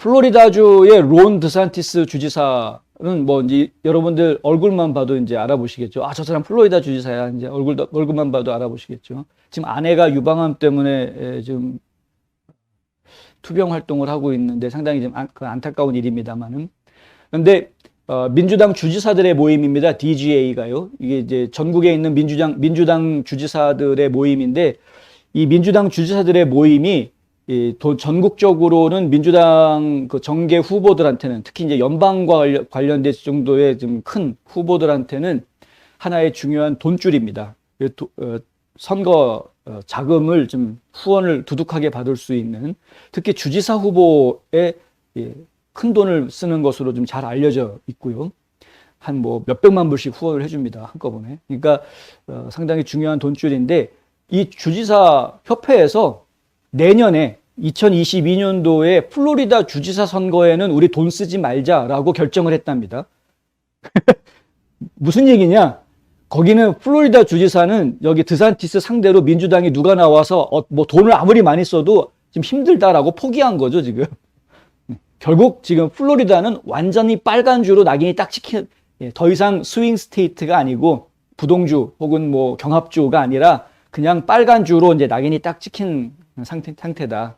플로리다주의 론 드산티스 주지사는 뭐 이제 여러분들 얼굴만 봐도 이제 알아보시겠죠. 아, 저 사람 플로리다 주지사야. 이제 얼굴 얼굴만 봐도 알아보시겠죠. 지금 아내가 유방암 때문에 에, 지금 투병 활동을 하고 있는데 상당히 좀 안, 그 안타까운 일입니다만은. 근데 어, 민주당 주지사들의 모임입니다. DGA가요. 이게 이제 전국에 있는 민주당 민주당 주지사들의 모임인데 이 민주당 주지사들의 모임이 이 도- 전국적으로는 민주당 그 정계 후보들한테는 특히 이제 연방과 관련- 관련된 정도의 좀 큰 후보들한테는 하나의 중요한 돈줄입니다. 그 도- 어, 선거 어, 자금을 좀 후원을 두둑하게 받을 수 있는 특히 주지사 후보에 예, 큰 돈을 쓰는 것으로 좀 잘 알려져 있고요. 한 뭐 몇백만 불씩 후원을 해줍니다. 한꺼번에. 그러니까 어, 상당히 중요한 돈줄인데 이 주지사 협회에서 내년에 2022년도에 플로리다 주지사 선거에는 우리 돈 쓰지 말자라고 결정을 했답니다. 무슨 얘기냐? 거기는 플로리다 주지사는 여기 드산티스 상대로 민주당이 누가 나와서 어, 뭐 돈을 아무리 많이 써도 좀 힘들다라고 포기한 거죠, 지금. 결국 지금 플로리다는 완전히 빨간 주로 낙인이 딱 찍힌 예, 더 이상 스윙 스테이트가 아니고 부동주 혹은 뭐 경합주가 아니라 그냥 빨간 주로 이제 낙인이 딱 찍힌 상태, 상태다.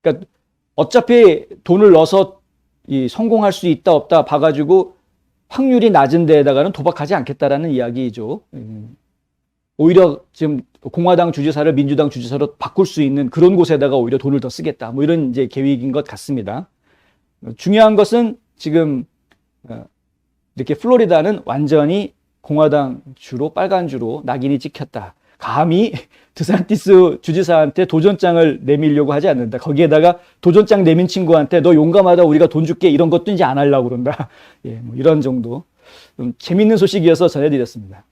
그러니까 어차피 돈을 넣어서 이 성공할 수 있다 없다 봐가지고 확률이 낮은 데에다가는 도박하지 않겠다라는 이야기죠. 음. 오히려 지금 공화당 주지사를 민주당 주지사로 바꿀 수 있는 그런 곳에다가 오히려 돈을 더 쓰겠다. 뭐 이런 이제 계획인 것 같습니다. 어, 중요한 것은 지금 어, 이렇게 플로리다는 완전히 공화당 주로 빨간 주로 낙인이 찍혔다. 감히 드산티스 주지사한테 도전장을 내밀려고 하지 않는다. 거기에다가 도전장 내민 친구한테 너 용감하다 우리가 돈 줄게 이런 것도 이제 안 하려고 그런다. 예, 뭐 이런 정도. 좀 재밌는 소식이어서 전해드렸습니다.